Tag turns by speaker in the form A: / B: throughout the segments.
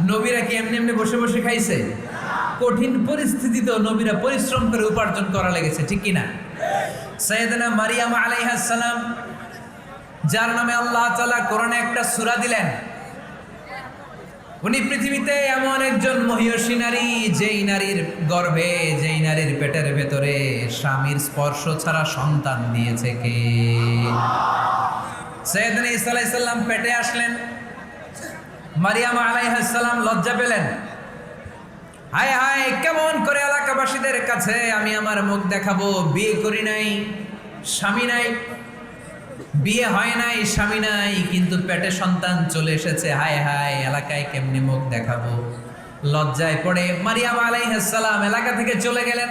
A: নবীরা কি এমনি এমনি বসে বসে খাইছে? কঠিন পরিস্থিতিতেও নবীরা পরিশ্রম করে উপার্জন করা লেগেছে, ঠিক কিনা? সৈয়দনা মারিয়াম সালাম, যার নামে আল্লাহ তাআলা কোরআনে একটা সূরা দিলেন। উনি পৃথিবীতে এমন একজন মহিয়সী নারী, যেই নারীর গর্ভে, যেই নারীর পেটের ভেতরে স্বামীর স্পর্শ ছাড়া সন্তান দিয়েছে কে? সৈয়দনা সালাম পেটে আসলেন। মারিয়াম আলাইহিস লজ্জা পেলেন। হায় হায়, কেমন করে এলাকাবাসীদের কাছে আমি আমার মুখ দেখাবো? বিয়ে করি নাই, স্বামী নাই, বিয়ে হয় নাই, স্বামী নাই, কিন্তু পেটে সন্তান চলে এসেছে। হায় হায়, এলাকায় কেমনি মুখ দেখাবো? লজ্জায় পড়ে মারিয়াম আলাইহাসালাম এলাকা থেকে চলে গেলেন।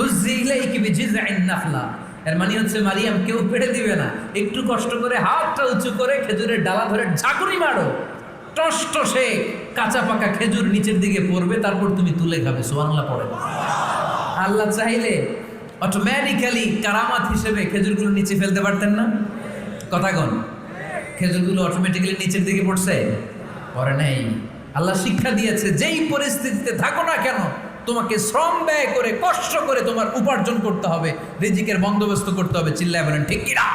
A: হুজ্জি ইলাইকি বিজিদঈন নাখলা। এর মানে হচ্ছে মারিয়াম, কেউ পেড়ে দিবে না। একটু কষ্ট করে হাতটা উঁচু করে খেজুরের ডালা ধরে ঝাঁকুনি মারো। টস টসে কাঁচা পাকা খেজুর নিচের দিকে পড়বে, তারপর তুমি তুলে খাবে। সোয়াংলা পড়ে আল্লাহ চাইলে অটোমেটিক্যালি কারামাত হিসেবে খেজুরগুলো নিচে ফেলতে পারতেন না। কথা কন, খেজুরগুলো অটোমেটিক্যালি নিচের দিকে পড়ছে? পরে নাই। আল্লাহ শিক্ষা দিয়েছে, যেই পরিস্থিতিতে থাকো না কেন তোমাকে শ্রম ব্যয় করে, কষ্ট করে তোমার উপার্জন করতে হবে, রিজিকের বন্দোবস্ত করতে হবে, চিল্লায় বলেন, ঠিক কিনা?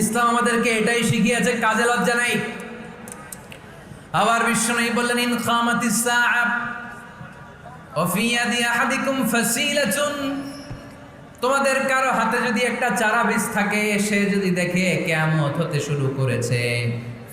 A: ইসলাম আমাদেরকে এটাই শিখিয়েছে, কাজে লজ্জা নাই। আবার বিশ্ব নেই বললেন ইনকামাত তোমাদের কারও হাতে যদি একটা চারা বীজ থাকে, সে যদি দেখে কেমন হতে শুরু করেছে।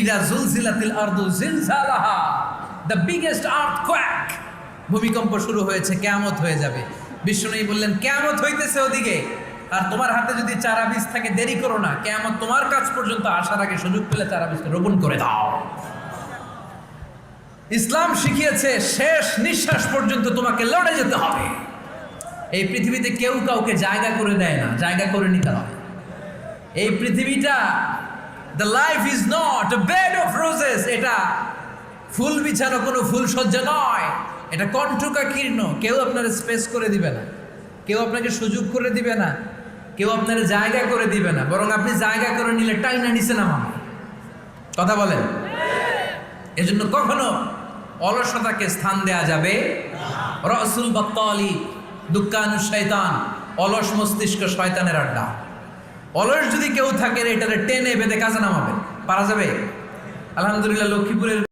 A: ইদা জুলজিলাতিল আরদু জিলজালাহা দ্য বিগেস্ট ভূমিকম্প শুরু হয়েছে, কেয়ামত হয়ে যাবে। বিষ্ণুই বললেন, কেয়ামত হইতেছে ওদিকে। আর তোমার হাতে যদি চারা বীজ থাকে, দেরি করো না। কেয়ামত তোমার কাছ পর্যন্ত আসার আগে সুযোগ পেলে চারা বীজটা রোপণ করে দাও। ইসলাম শিখিয়েছে, শেষ নিঃশ্বাস পর্যন্ত তোমাকে লড়ে যেতে হবে। এই পৃথিবীতে কেউ কাউকে জায়গা করে দেয় না, জায়গা করে নিতে হয়। এই পৃথিবীটা the life is not bed of roses এটা ফুল বিছানো কোনো ফুল সজ্জা নয়। এটা কণ্ঠকা কীর্ণ। কেউ আপনার স্পেস করে দিবে না। কেউ আপনাকে সুযোগ করে দিবে না। কেউ আপনার জায়গা করে দিবে না। বরং আপনি জায়গা করে নিলে টাইনা নিচে নামাবে। কথা বলেন? এজন্য কখনো অলসতাকে স্থান দেয়া যাবে? রসুল বত্তালি দুঃখানু শয়তান, অলস মস্তিষ্ক শয়তানের আড্ডা। অলস যদি কেউ থাকেন এটারে টেনে বেঁধে কাজে নামাবে। পারা যাবে? আলহামদুলিল্লাহ লক্ষ্মীপুরের